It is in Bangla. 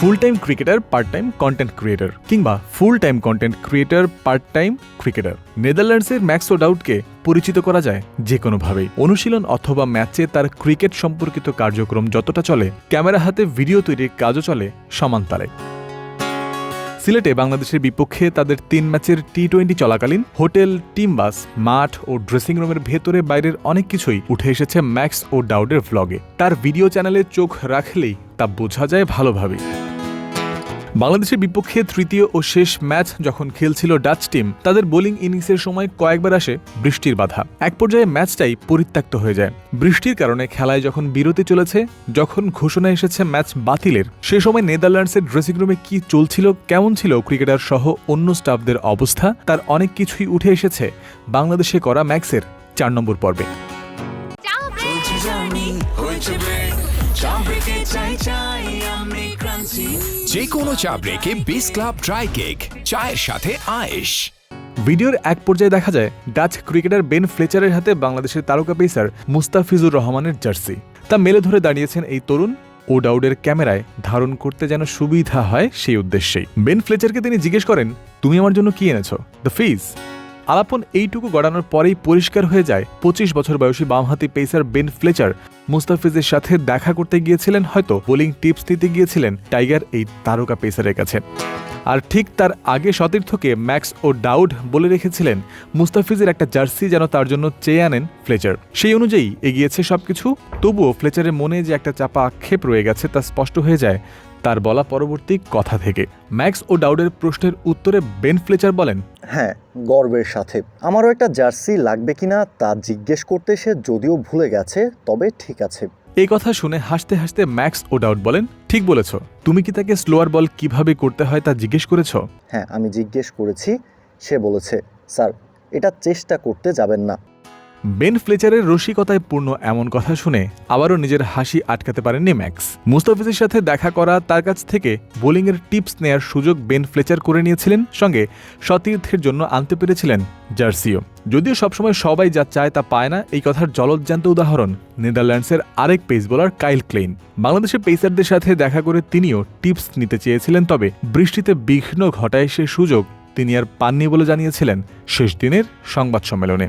Full time cricketer part time content creator কিংবা full time content creator part time cricketer নেদারল্যান্ডসের ম্যাক্স ডাউটকে পরিচিত করা যায় যে কোনোভাবেই অনুশীলন অথবা ম্যাচে তার ক্রিকেট সম্পর্কিত কার্যক্রম যতটা চলে, ক্যামেরা হাতে ভিডিও তৈরির কাজও চলে সমান্তালে সিলেটে বাংলাদেশের বিপক্ষে তাদের তিন ম্যাচের টি টোয়েন্টি চলাকালীন হোটেল, টিম বাস, মাঠ ও ড্রেসিং রুমের ভেতরে বাইরের অনেক কিছুই উঠে এসেছে ম্যাক্স ও ডাউডের ভ্লগে তার ভিডিও চ্যানেলে চোখ রাখলেই তা বোঝা যায় ভালোভাবেই। বাংলাদেশের বিপক্ষে তৃতীয় ও শেষ ম্যাচ যখন খেলছিল ডাচ টিম তাদের বোলিং ইনিংসের সময় কয়েকবার আসে বৃষ্টির বাধা এক পর্যায়ে ম্যাচটাই পরিত্যক্ত হয়ে যায় বৃষ্টির কারণে খেলায় যখন বিরতি চলেছে যখন ঘোষণা এসেছে ম্যাচ বাতিলের সে সময় নেদারল্যান্ডসের ড্রেসিং রুমে কি চলছিল কেমন ছিল ক্রিকেটার সহ অন্য স্টাফদের অবস্থা তার অনেক কিছুই উঠে এসেছে বাংলাদেশে করা ম্যাক্সের চার নম্বর পর্বে যে কোনো চা ব্রেকে বিস ক্লাব ড্রাই কেক চায়ের সাথে আয়েশ। ভিডিওর এক পর্যায়ে দেখা যায় ডাচ ক্রিকেটার বেন ফ্লেচারের হাতে বাংলাদেশের তারকা পেসার মুস্তাফিজুর রহমানের জার্সি। তা মেলে ধরে দাঁড়িয়েছেন এই তরুণ, ও ডাউডের ক্যামেরায় ধারণ করতে যেন সুবিধা হয় সেই উদ্দেশ্যেই। বেন ফ্লেচারকে তিনি জিজ্ঞেস করেন, তুমি আমার জন্য কি এনেছো? দ্য ফিজ আলাপন এইটুকু গড়ানোর পরেই পরিষ্কার হয়ে যায়, পঁচিশ বছর বয়সী বামহাতি পেসার বেন ফ্লেচার মুস্তাফিজের সাথে দেখা করতে গিয়েছিলেন হয়তো, বোলিং টিপস দিতে গিয়েছিলেন টাইগার এই তারকা পেসারের কাছে। আর ঠিক তার আগে সতীর্থকে ম্যাক্স ও ডাউড বলে রেখেছিলেন, মুস্তাফিজের একটা জার্সি যেন তার জন্য চেয়ে আনেন ফ্লেচার সেই অনুযায়ী এগিয়েছে সবকিছু, তবুও ফ্লেচারের মনে যে একটা চাপা আক্ষেপ রয়ে গেছে তা স্পষ্ট হয়ে যায় তার বলা পরবর্তী কথা থেকে। ম্যাক্স ও ডাউডের প্রশ্নের উত্তরে বেন ফ্লেচার বলেন হ্যাঁ গর্বের সাথে। আমারও একটা জার্সি লাগবে কিনা তা জিজ্ঞেস করতে সে যদিও ভুলে গেছে তবে ঠিক আছে। এই কথা শুনে হাসতে হাসতে ম্যাক্স ও ডাউট বলেন ঠিক বলেছ। তুমি কি তাকে স্লোয়ার বল কীভাবে করতে হয় তা জিজ্ঞেস করেছ? হ্যাঁ আমি জিজ্ঞেস করেছি সে বলেছে স্যার এটা চেষ্টা করতে যাবেন না। বেন ফ্লেচারের রসিকতায় পূর্ণ এমন কথা শুনে আবারও নিজের হাসি আটকাতে পারেননি ম্যাক্স। মুস্তাফিজের সাথে দেখা করা তার কাছ থেকে বোলিংয়ের টিপস নেয়ার সুযোগ বেন ফ্লেচার করে নিয়েছিলেন, সঙ্গে সতীর্থের জন্য আনতে পেরেছিলেন জার্সিও। যদিও সবসময় সবাই যা চায় তা পায় না, এই কথার জলজ্জান্ত উদাহরণ নেদারল্যান্ডসের আরেক পেস বোলার কাইল ক্লেইন। বাংলাদেশের পেসারদের সাথে দেখা করে তিনিও টিপস নিতে চেয়েছিলেন, তবে বৃষ্টিতে বিঘ্ন ঘটায় সে সুযোগ তিনি আর পাননি বলে জানিয়েছিলেন শেষ দিনের সংবাদ সম্মেলনে।